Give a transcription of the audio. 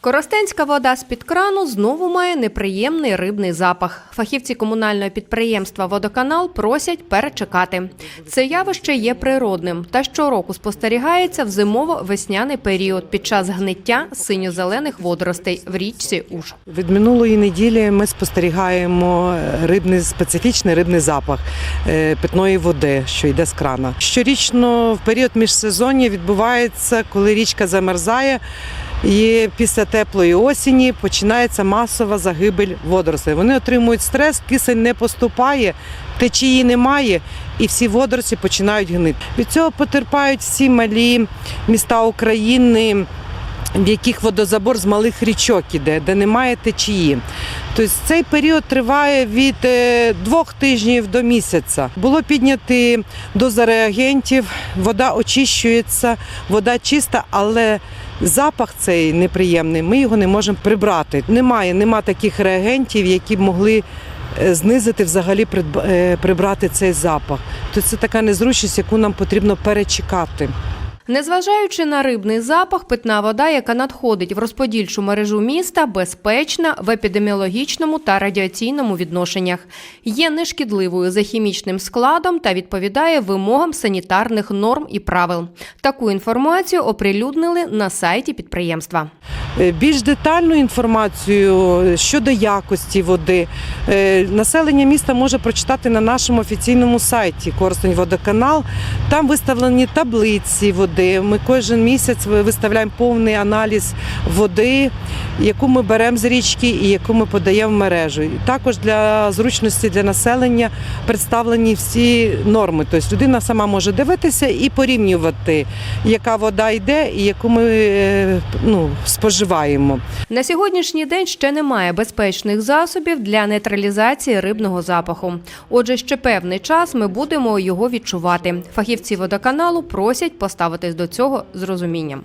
Коростенська вода з-під крану знову має неприємний рибний запах. Фахівці комунального підприємства Водоканал просять перечекати. Це явище є природним та щороку спостерігається в зимово-весняний період під час гниття синьо-зелених водоростей в річці Уж. Від минулої неділі ми спостерігаємо рибний специфічний рибний запах е, питної води, що йде з крана. Щорічно в період міжсезоння відбувається, коли річка замерзає. І після теплої осені починається масова загибель водорослей. Вони отримують стрес, кисень не поступає, течії немає, і всі водорості починають гнити. Від цього потерпають всі малі міста України, в яких водозабор з малих річок іде, де немає течії. Тобто цей період триває від е, двох тижнів до місяця. Було підняті доза реагентів, вода очищується, вода чиста, але запах цей неприємний, ми його не можемо прибрати. Немає, нема таких реагентів, які б могли е, знизити взагалі е, прибрати цей запах. То це така незручність, яку нам потрібно перечекати. Незважаючи на рибний запах, питна вода, яка надходить в розподільчу мережу міста, безпечна в епідеміологічному та радіаційному відношеннях, є нешкідливою за хімічним складом та відповідає вимогам санітарних норм і правил. Таку інформацію оприлюднили на сайті підприємства. Е, Більш детальну інформацію щодо якості води е, населення міста може прочитати на нашому офіційному сайті Коростень Водоканал. Там виставлені таблиці води. Ми кожен місяць виставляємо повний аналіз води, яку ми беремо з річки і яку ми подаємо в мережу. Також для зручності для населення представлені всі норми. Тобто людина сама може дивитися і порівнювати, яка вода йде і яку ми е, ну, споживаємо. На сьогоднішній день ще немає безпечних засобів для нейтралізації рибного запаху. Отже, ще певний час ми будемо його відчувати. Фахівці водоканалу просять поставитись до цього з розумінням.